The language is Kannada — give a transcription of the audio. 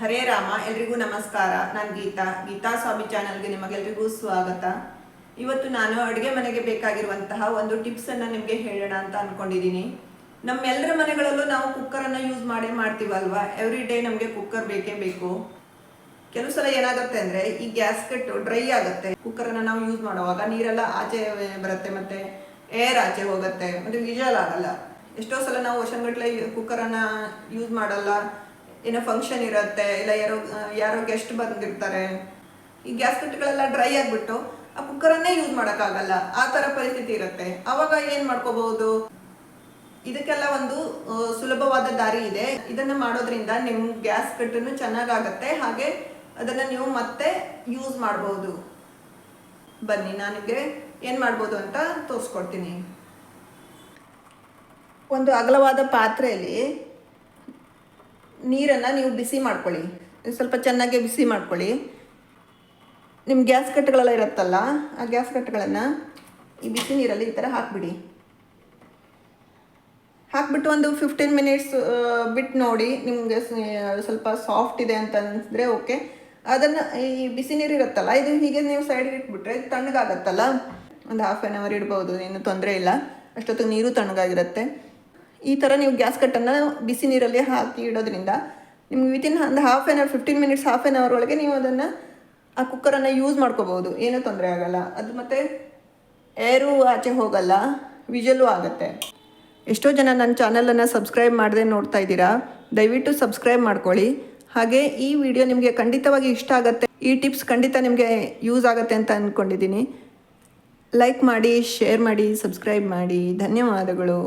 ಹರೇ ರಾಮ, ಎಲ್ರಿಗೂ ನಮಸ್ಕಾರ. ನಾನು ಗೀತಾ. ಗೀತಾ ಸ್ವಾಮಿ ಚಾನಲ್ಗೆ ನಿಮಗೆಲ್ರಿಗೂ ಸ್ವಾಗತ. ಇವತ್ತು ನಾನು ಅಡುಗೆ ಮನೆಗೆ ಬೇಕಾಗಿರುವಂತಹ ಒಂದು ಟಿಪ್ಸನ್ನು ನಿಮಗೆ ಹೇಳೋಣ ಅಂತ ಅಂದ್ಕೊಂಡಿದ್ದೀನಿ ನಮ್ಮೆಲ್ಲರ ಮನೆಗಳಲ್ಲೂ ನಾವು ಕುಕ್ಕರನ್ನು ಯೂಸ್ ಮಾಡೇ ಮಾಡ್ತೀವಲ್ವಾ? ಎವ್ರಿ ಡೇ ನಮಗೆ ಕುಕ್ಕರ್ ಬೇಕೇ ಬೇಕು. ಕೆಲವು ಸಲ ಏನಾಗುತ್ತೆ ಅಂದರೆ ಈ ಗ್ಯಾಸ್ ಕಟ್ಟು ಡ್ರೈ ಆಗುತ್ತೆ. ಕುಕ್ಕರನ್ನು ನಾವು ಯೂಸ್ ಮಾಡುವಾಗ ನೀರೆಲ್ಲ ಆಚೆ ಬರುತ್ತೆ ಮತ್ತು ಏರ್ ಆಚೆ ಹೋಗುತ್ತೆ. ಮತ್ತು ವಿಜಲ್ ಆಗಲ್ಲ ಎಷ್ಟೋ ಸಲ ನಾವು ವರ್ಷಗಟ್ಟಲೆ ಕುಕ್ಕರನ್ನು ಯೂಸ್ ಮಾಡಲ್ಲ. ಏನೋ ಫಂಕ್ಷನ್ ಇರುತ್ತೆ, ಇಲ್ಲ ಯಾರೋ ಯಾರೋ ಗೆಸ್ಟ್ ಬಂದಿರ್ತಾರೆ. ಈ ಗ್ಯಾಸ್ ಕಟ್ಟುಗಳೆಲ್ಲ ಡ್ರೈ ಆಗಿಬಿಟ್ಟು, ಆ ಕುಕ್ಕರನ್ನೇ ಯೂಸ್ ಮಾಡೋಕ್ಕಾಗಲ್ಲ. ಆ ಥರ ಪರಿಸ್ಥಿತಿ ಇರುತ್ತೆ. ಆವಾಗ ಏನು ಮಾಡ್ಕೋಬಹುದು? ಇದಕ್ಕೆಲ್ಲ ಒಂದು ಸುಲಭವಾದ ದಾರಿ ಇದೆ. ಇದನ್ನ ಮಾಡೋದ್ರಿಂದ ನಿಮ್ಮ ಗ್ಯಾಸ್ ಕಟ್ಟನ್ನು ಚೆನ್ನಾಗಾಗತ್ತೆ. ಹಾಗೆ ಅದನ್ನ ನೀವು ಮತ್ತೆ ಯೂಸ್ ಮಾಡಬಹುದು ಬನ್ನಿ ನನಗೆ ಏನು ಮಾಡ್ಬೋದು ಅಂತ ತೋರಿಸ್ಕೊಡ್ತೀನಿ. ಒಂದು ಅಗಲವಾದ ಪಾತ್ರೆಯಲ್ಲಿ ನೀರನ್ನು ನೀವು ಬಿಸಿ ಮಾಡ್ಕೊಳ್ಳಿ. ಸ್ವಲ್ಪ ಚೆನ್ನಾಗಿ ಬಿಸಿ ಮಾಡ್ಕೊಳ್ಳಿ. ನಿಮ್ಮ ಗ್ಯಾಸ್ ಕಟ್ಟುಗಳೆಲ್ಲ ಇರುತ್ತಲ್ಲ, ಆ ಗ್ಯಾಸ್ ಕಟ್ಟುಗಳನ್ನು ಈ ಬಿಸಿ ನೀರಲ್ಲಿ ಈ ಥರ ಹಾಕ್ಬಿಡಿ. ಹಾಕ್ಬಿಟ್ಟು ಒಂದು ಫಿಫ್ಟೀನ್ ಮಿನಿಟ್ಸ್ ಬಿಟ್ಟು ನೋಡಿ, ನಿಮಗೆ ಸ್ವಲ್ಪ ಸಾಫ್ಟ್ ಇದೆ ಅಂತ ಅನಿಸಿದ್ರೆ ಓಕೆ ಅದನ್ನು ಈ ಬಿಸಿ ನೀರು ಇರುತ್ತಲ್ಲ, ಇದು ಹೀಗೆ ನೀವು ಸೈಡ್ಗೆ ಇಟ್ಬಿಟ್ರೆ ತಣ್ಣಗಾಗತ್ತಲ್ಲ? ಒಂದು ಹಾಫ್ ಆನ್ ಅವರ್ ಇಡ್ಬೋದು, ಏನು ತೊಂದರೆ ಇಲ್ಲ. ಅಷ್ಟೊತ್ತಿಗೆ ನೀರು ತಣ್ಣಗಾಗಿರುತ್ತೆ. ಈ ಥರ ನೀವು ಗ್ಯಾಸ್ ಕಟ್ಟನ್ನು ಬಿಸಿ ನೀರಲ್ಲಿ ಹಾಕಿ ಇಡೋದ್ರಿಂದ ನಿಮ್ಗೆ ವಿತಿನ್ ಒಂದು half an hour fifteen minutes half an hour ಒಳಗೆ ನೀವು ಅದನ್ನು ಆ ಕುಕ್ಕರನ್ನು ಯೂಸ್ ಮಾಡ್ಕೋಬೋದು ಏನೂ ತೊಂದರೆ ಆಗಲ್ಲ. ಅದು ಮತ್ತು ಏರು ಆಚೆ ಹೋಗಲ್ಲ ವಿಜಲು ಆಗುತ್ತೆ. ಎಷ್ಟೋ ಜನ ನನ್ನ ಚಾನಲನ್ನು ಸಬ್ಸ್ಕ್ರೈಬ್ ಮಾಡದೆ ನೋಡ್ತಾ ಇದ್ದೀರಾ? ದಯವಿಟ್ಟು ಸಬ್ಸ್ಕ್ರೈಬ್ ಮಾಡ್ಕೊಳ್ಳಿ. ಹಾಗೆ ಈ ವಿಡಿಯೋ ನಿಮಗೆ ಖಂಡಿತವಾಗಿ ಇಷ್ಟ ಆಗುತ್ತೆ, ಈ ಟಿಪ್ಸ್ ಖಂಡಿತ ನಿಮಗೆ ಯೂಸ್ ಆಗುತ್ತೆ ಅಂತ ಅಂದ್ಕೊಂಡಿದ್ದೀನಿ ಲೈಕ್ ಮಾಡಿ ಶೇರ್ ಮಾಡಿ ಸಬ್ಸ್ಕ್ರೈಬ್ ಮಾಡಿ. ಧನ್ಯವಾದಗಳು.